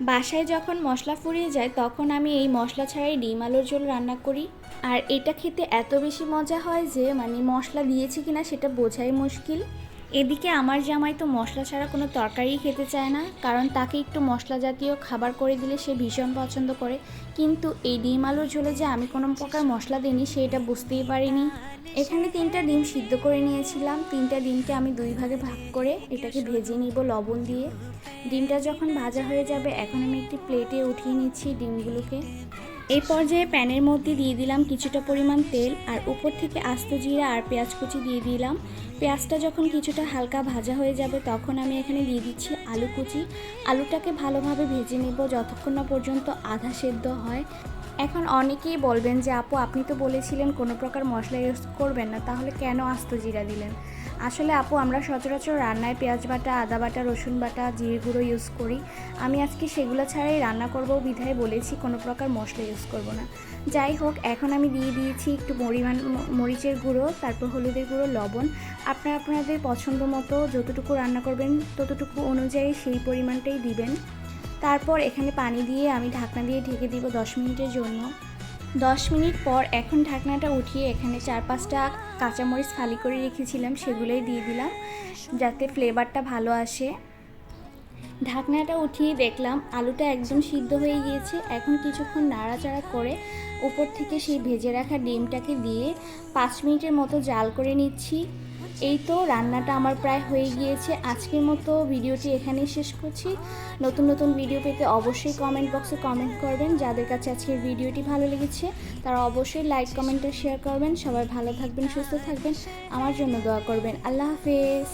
বাসায় যখন মশলা ফুরিয়ে যায়, তখন আমি এই মশলা ছাড়াই ডিম আলুর ঝোল রান্না করি। আর এটা খেতে এত বেশি মজা হয় যে মানে মশলা দিয়েছি কিনা সেটা বোঝাই মুশকিল। এদিকে আমার জামাই তো মশলা ছাড়া কোনো তরকারি খেতে চায় না, কারণ তাকে একটু মশলা জাতীয় খাবার করে দিলে সে ভীষণ পছন্দ করে। কিন্তু এই ডিম আলুর ঝোলে যে আমি কোনো প্রকার মশলা দিইনি সেটা বুঝতেই পারিনি। এখানে তিনটা ডিম সিদ্ধ করে নিয়েছিলাম। তিনটা ডিমকে আমি দুই ভাগে ভাগ করে এটাকে ভেজে নিব লবণ দিয়ে। ডিমটা যখন ভাজা হয়ে যাবে, এখন আমি একটি প্লেটে উঠিয়ে নিচ্ছি ডিমগুলোকে। এই পর্যায়ে প্যানের মধ্যে দিয়ে দিলাম কিছুটা পরিমাণ তেল আর উপর থেকে আস্ত জিরা আর পেঁয়াজ কুচি দিয়ে দিলাম। পেঁয়াজটা যখন কিছুটা হালকা ভাজা হয়ে যাবে তখন আমি এখানে দিয়ে দিচ্ছি আলু কুচি। আলুটাকে ভালোভাবে ভেজে নেব যতক্ষণ না পর্যন্ত আধা সেদ্ধ হয়। এখন অনেকেই বলবেন যে, আপু, আপনি তো বলেছিলেন কোনো প্রকার মশলা ইউজ করবেন না, তাহলে কেন আস্ত জিরা দিলেন? আসলে আপু, আমরা সচরাচর রান্নায় পেঁয়াজ বাটা, আদা বাটা, রসুন বাটা, জিরে গুঁড়ো ইউজ করি। আমি আজকে সেগুলো ছাড়াই রান্না করব বিধায় বলেছি, কোনো প্রকার মশলা ইউজ করব না। যাই হোক, এখন আমি দিয়ে দিয়েছি একটু পরিমাণ মরিচের গুঁড়ো, তারপর হলুদের গুঁড়ো, লবণ। আপনারা আপনাদের পছন্দ মতো যতটুকু রান্না করবেন, ততটুকু অনুযায়ী সেই পরিমাণটাই দিবেন। তারপর এখানে পানি দিয়ে আমি ঢাকনা দিয়ে ঢেকে দিব দশ মিনিটের জন্য। দশ মিনিট পর এখন ঢাকনাটা উঠিয়ে এখানে চার পাঁচটা কাঁচামরিচ ফালি করে রেখেছিলাম, সেগুলোই দিয়ে দিলাম, যাতে ফ্লেভারটা ভালো আসে। ঢাকনাটা উঠিয়ে দেখলাম আলুটা একদম সিদ্ধ হয়ে গিয়েছে। এখন কিছুক্ষণ নাড়াচাড়া করে উপর থেকে সেই ভেজে রাখা ডিমটাকে দিয়ে পাঁচ মিনিটের মতো জাল করে নিচ্ছি। এই তো রান্নাটা আমার প্রায় হয়ে গিয়েছে। আজকের মতো ভিডিওটি এখানেই শেষ করছি। নতুন নতুন ভিডিও পেতে অবশ্যই কমেন্ট বক্সে কমেন্ট করবেন। যাদের কাছে আজকের ভিডিওটি ভালো লেগেছে, তারা অবশ্যই লাইক কমেন্টে শেয়ার করবেন। সবাই ভালো থাকবেন, সুস্থ থাকবেন। আমার জন্য দোয়া করবেন। আল্লাহ হাফেজ।